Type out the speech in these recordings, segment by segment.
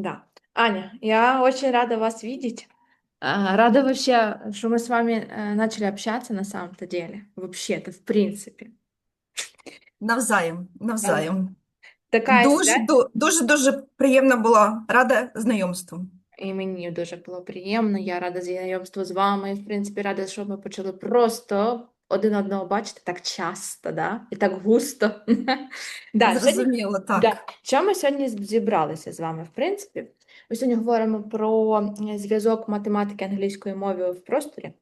Да. Аня, я очень рада вас видеть. А, Рада вообще, что мы с вами э, начали общаться на самом-то деле. Вообще-то, в принципе. Навзаєм, навзаєм. Така Дуже, історія. ду- дуже, дуже приємно було. Рада знайомству. І мені дуже було приємно. Я рада знайомству з вами. В принципі, рада, що ми почали просто один одного бачити так часто, да? І так густо. Да, Зрозуміло, так. Да. Що ми сьогодні зібралися з вами, в принципі? Ми сьогодні говоримо про е, зв'язок математики англійської мови в просторі.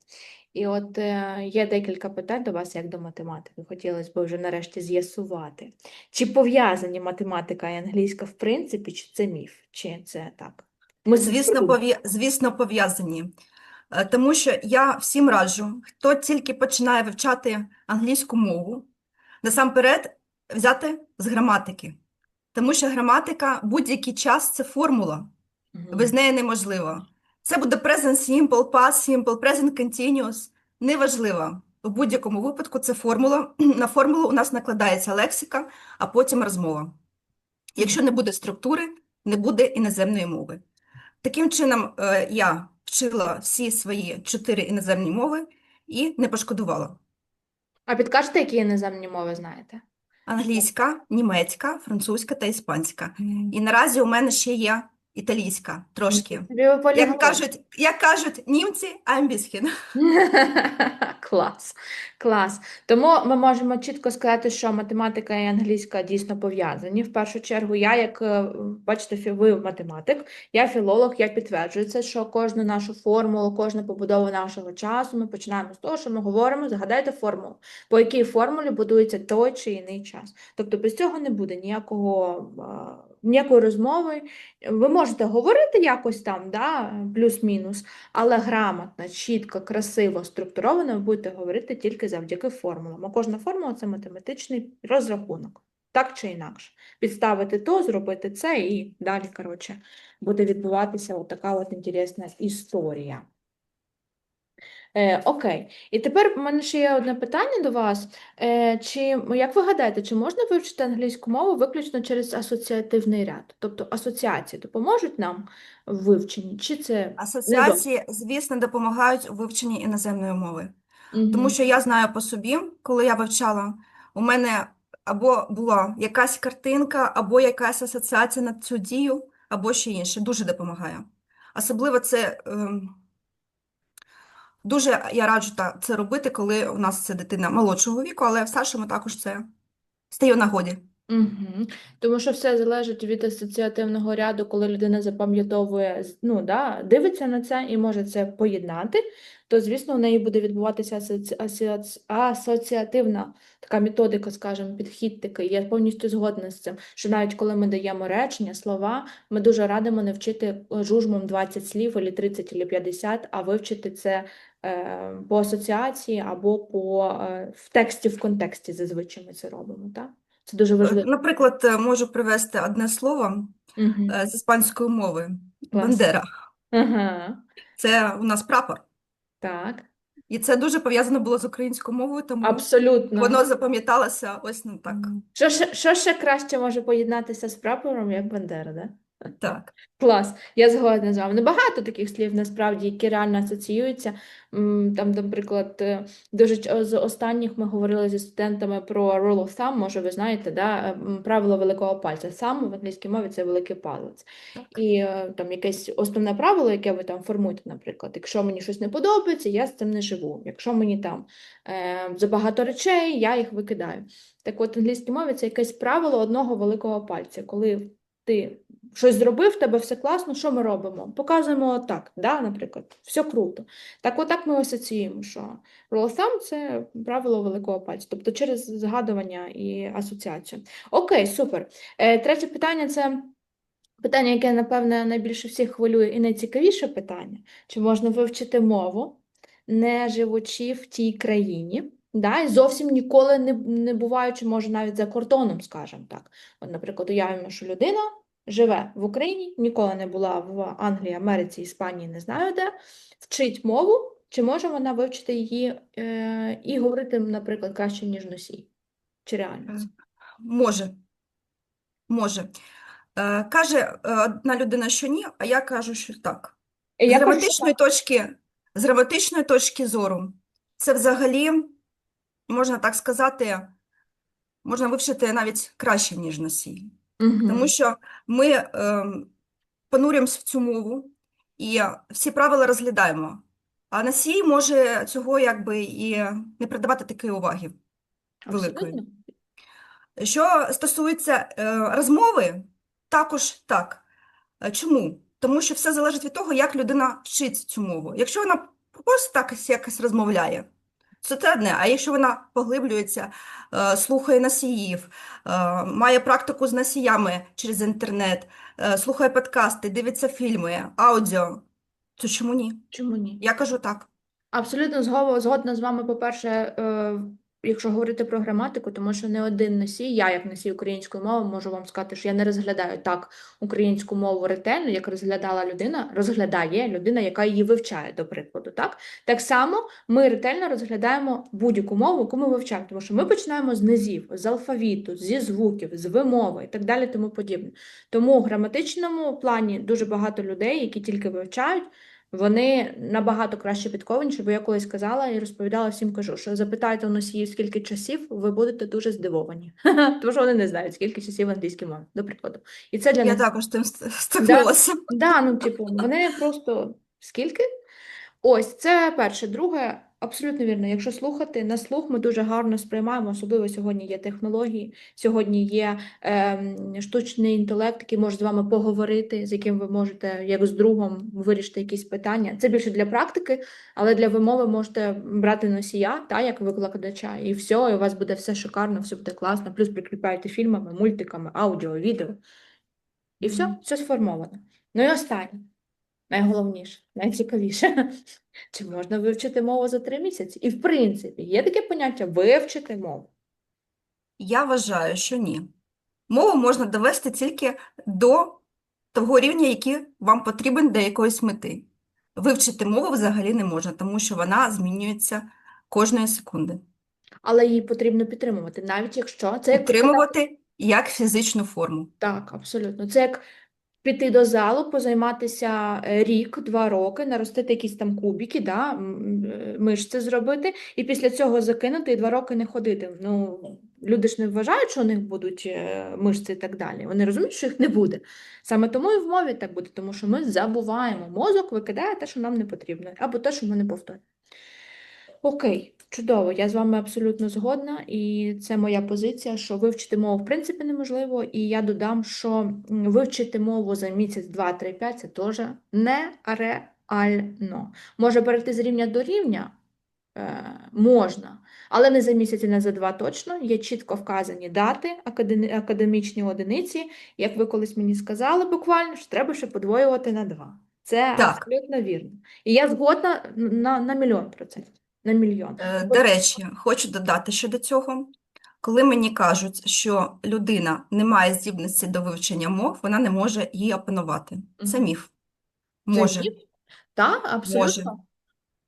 І от е, є декілька питань до вас, як до математики. Хотілося б вже нарешті з'ясувати. Чи пов'язані математика і англійська в принципі, чи це міф, чи це так? Ми Звісно, пов'я... звісно, пов'язані. Е, Тому що я всім раджу, хто тільки починає вивчати англійську мову, насамперед взяти з граматики. Тому що граматика будь-який час це формула. Без неї неможливо. Це буде present simple, past simple, present continuous. Неважливо. У будь-якому випадку це формула. На формулу у нас накладається лексика, а потім розмова. Якщо не буде структури, не буде іноземної мови. Таким чином, е, я вчила всі свої чотири іноземні мови і не пошкодувала. А підкажете, які іноземні мови знаєте? Англійська, німецька, французька та іспанська. І наразі у мене ще є італійська трошки. Як кажуть, як кажуть німці, bisschen. Клас, клас. Тому ми можемо чітко сказати, що математика і англійська дійсно пов'язані. В першу чергу, я, як е, бачите, ви математик, я філолог, я підтверджую це, що кожну нашу формулу, кожну побудову нашого часу ми починаємо з того, що ми говоримо, згадайте формулу, по якій формулі будується той чи інший час. Тобто без цього не буде ніякого, е, ніякої розмови. Ви можете говорити якось там, да, плюс-мінус, але грамотно, чітко, красиво, структуровано ви будете говорити тільки завдяки формулам. А кожна формула це математичний розрахунок, так чи інакше. Підставити то, зробити це, і далі, коротше, буде відбуватися от така от інтересна історія. Е, окей, і тепер в мене ще є одне питання до вас. Е, чи, як ви гадаєте, чи можна вивчити англійську мову виключно через асоціативний ряд? Тобто асоціації допоможуть нам в вивченні, чи це Асоціації, звісно, допомагають у вивченні іноземної мови. Мгм. Тому що я знаю по собі, коли я вивчала, у мене або була якась картинка, або якась асоціація на цю дію, або ще інше. Дуже допомагає. Особливо це ем, дуже я раджу та- це робити, коли у нас це дитина молодшого віку, але в старшому також це стає в нагоді. Мгм. Тому що все залежить від асоціативного ряду, коли людина запам'ятовує, з- ну, да, дивиться на це і може це поєднати, то, звісно, у неї буде відбуватися асоці... асоці- асоціативна така методика, скажімо, підхід такий. Я повністю згодна з цим, що навіть коли ми даємо речення, слова, ми дуже радимо не вчити е, жужмом 20 слів, або 30, або 50, а вивчити це е, по асоціації або по, е, в тексті, в контексті зазвичай ми це робимо, так? Це дуже Е, важливо. Наприклад, е, можу привести одне слово е, з іспанської мови. Клас. Бандера. Ага, Це у нас прапор. так, І це дуже пов'язано було з українською мовою, тому абсолютно. воно запам'яталося ось ну так. Що ще, що ще краще може поєднатися з прапором, як Бандера, да? Так. Клас, я згодна з вами. Небагато таких слів насправді, які реально асоціюються. М, Там, наприклад, е, дуже ч- з останніх ми говорили зі студентами про rule of thumb, може, ви знаєте, да? е, м, правило великого пальця. Thumb в англійській мові це великий палець. Так. І е, там якесь основне правило, яке ви там формуєте, наприклад, якщо мені щось не подобається, я з цим не живу. Якщо мені там е, забагато речей, я їх викидаю. Так от, в англійській мові це якесь правило одного великого пальця. Коли ти щось зробив, в тебе все класно, що ми робимо? Показуємо отак, да, наприклад, все круто. Так отак ми асоціюємо, що thumb – це правило великого пальця, тобто через згадування і асоціацію. Окей, супер. Е, третє питання – це питання, яке, напевне, найбільше всіх хвилює і найцікавіше питання. Чи можна вивчити мову, не живучи в тій країні, да, і зовсім ніколи не, не буваючи, може, навіть за кордоном, скажімо так. От, наприклад, уявимо, що людина живе в Україні, ніколи не була в Англії, Америці, Іспанії, не знаю де, вчить мову, чи може вона вивчити її е, і говорити, наприклад, краще, ніж носій? Чи реально? Може. Може. Е, Каже е, одна людина, що ні, а я кажу, що так. І З я кажу, граматичної точки, з граматичної точки зору, це взагалі, можна так сказати, можна вивчити навіть краще, ніж носій. Мгм. Тому що ми ем, понурюємося в цю мову і всі правила розглядаємо. А носій може цього якби і не придавати такої уваги великої. Абсолютно. Що стосується е, розмови, також так. Е, Чому? Тому що все залежить від того, як людина вчить цю мову. Якщо вона просто так якось розмовляє, це те одне. А якщо вона поглиблюється, е, слухає носіїв, е, має практику з носіями через інтернет, е, слухає подкасти, дивиться фільми, аудіо, то чому ні? Чому ні? Я кажу так. Абсолютно зго- згодна з вами, по-перше, якщо говорити про граматику, тому що не один носій, я як носій української мови можу вам сказати, що я не розглядаю так українську мову ретельно, як розглядала людина, розглядає людина, яка її вивчає, до прикладу. Так, так само ми ретельно розглядаємо будь-яку мову, яку ми вивчаємо, тому що ми починаємо з низів, з алфавіту, зі звуків, з вимови і так далі, тому подібне. Тому в граматичному плані дуже багато людей, які тільки вивчають. Вони набагато краще підкованіші, бо я колись казала і розповідала всім, кажу, що запитайте у носіїв, скільки часів, ви будете дуже здивовані. Тому що вони не знають, скільки часів англійській мові, до прикладу. І це для Я них також тим стикнулася. стикнулася. Да, ну, типу, вони просто скільки? Ось, це перше. Друге, абсолютно вірно. Якщо слухати на слух, ми дуже гарно сприймаємо, особливо сьогодні є технології, сьогодні є ем, штучний інтелект, який може з вами поговорити, з яким ви можете, як з другом, вирішити якісь питання. Це більше для практики, але для вимови можете брати носія, та, як викладача, і все, і у вас буде все шикарно, все буде класно. Плюс прикріпляєте фільмами, мультиками, аудіо, відео. І все, все сформовано. Ну і останнє, найголовніше, найцікавіше. Чи можна вивчити мову за три місяці? І в принципі, є таке поняття вивчити мову. Я вважаю, що ні. Мову можна довести тільки до того рівня, який вам потрібен для якоїсь мети. Вивчити мову взагалі не можна, тому що вона змінюється кожної секунди. Але її потрібно підтримувати, навіть якщо це Підтримувати як фізичну форму. Так, абсолютно. Це як піти до залу, позайматися е, рік, два роки, наростити якісь там кубики, да, мишці зробити, і після цього закинути і два роки не ходити. Ну, люди ж не вважають, що у них будуть е, мишці і так далі. Вони розуміють, що їх не буде. Саме тому і в мові так буде, тому що ми забуваємо. Мозок викидає те, що нам не потрібно, або те, що ми не повторюємо. Окей, чудово, я з вами абсолютно згодна, і це моя позиція, що вивчити мову в принципі неможливо, і я додам, що вивчити мову за місяць, два, три, п'ять це теж нереально. Може перейти з рівня до рівня е, можна, але не за місяць і не за два точно. Є чітко вказані дати, академічні одиниці. Як ви колись мені сказали, буквально що треба ще подвоювати на два. Це Так. абсолютно вірно. І я згодна на, на мільйон процентів. На мільйон. Е, До речі, хочу додати щодо цього. Коли мені кажуть, що людина не має здібності до вивчення мов, вона не може її опанувати. Це міф. Це Може. міф? Так, абсолютно.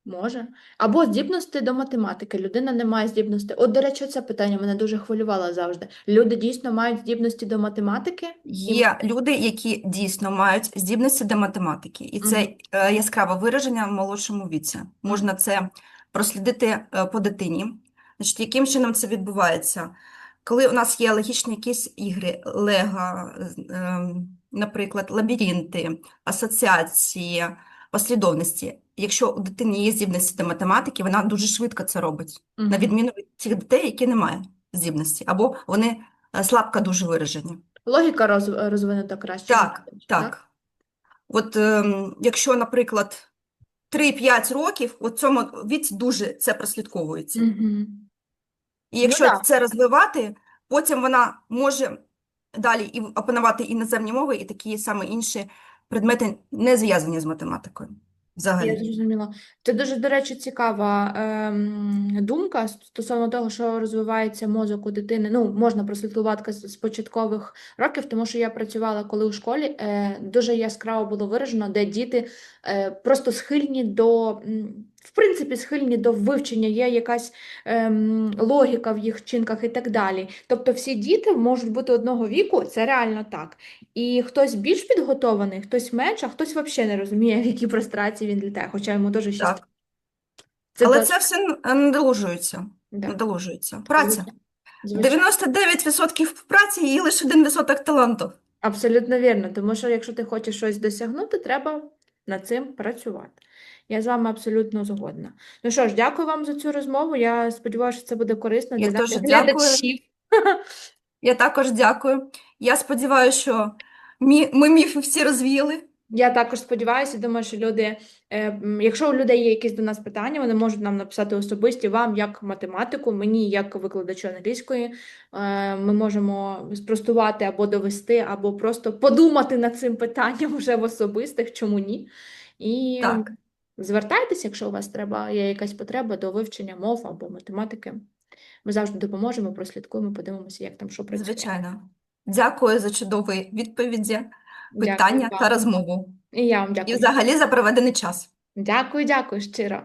Може. Або здібності до математики. Людина не має здібності. От, до речі, це питання мене дуже хвилювало завжди. Люди дійсно мають здібності до математики? Є люди, які дійсно мають здібності до математики, і це Мгм. е, яскраве вираження в молодшому віці. Можна це прослідити е, по дитині. Значить, яким чином це відбувається? Коли у нас є логічні якісь ігри, лего, ем, наприклад, лабіринти, асоціації, послідовності. Якщо у дитини є здібності до математики, вона дуже швидко це робить, на відміну від тих дітей, які не мають здібності, або вони е, слабко дуже виражені. Логіка роз, розвинута краще. Так, ніж, так. От ем, якщо, наприклад, 3-5 років, у цьому віці дуже це прослідковується. Мгм. І якщо ну, це розвивати, потім вона може далі і опанувати іноземні мови, і такі саме інші предмети не зв'язані з математикою Я взагалі. зрозуміла. Це дуже, до речі, цікава ем, думка стосовно того, що розвивається мозок у дитини. Ну, можна прослідкувати з початкових років, тому що я працювала коли у школі, е, дуже яскраво було виражено, де діти е, просто схильні до м, в принципі схильні до вивчення, є якась ем, логіка в їх вчинках і так далі. Тобто всі діти можуть бути одного віку, це реально так. І хтось більш підготований, хтось менш, а хтось взагалі не розуміє, в якій прострації він літає, хоча йому теж 6 Так. Це Але так, це все надолужується. да, Надолужується. Праця. звичайно. 99% праці і лише 1% таланту. Абсолютно вірно, тому що якщо ти хочеш щось досягнути, треба над цим працювати. Я з вами абсолютно згодна. Ну що ж, дякую вам за цю розмову. Я сподіваюся, що це буде корисно Я для теж наших дякую. глядачів. Я також дякую. Я сподіваюся, що мі- ми міфи всі розвіяли. Я також сподіваюся, думаю, що люди, е, якщо у людей є якісь до нас питання, вони можуть нам написати особисті вам, як математику, мені, як викладачу англійської. Е, Ми можемо спростувати або довести, або просто подумати над цим питанням вже в особистих, чому ні. І Так. Звертайтеся, якщо у вас треба, є якась потреба до вивчення мов або математики. Ми завжди допоможемо, прослідкуємо, подивимося, як там що працює. Звичайно. Дякую за чудові відповіді, питання дякую та розмову. І я вам І дякую. взагалі за проведений час. Дякую, дякую щиро.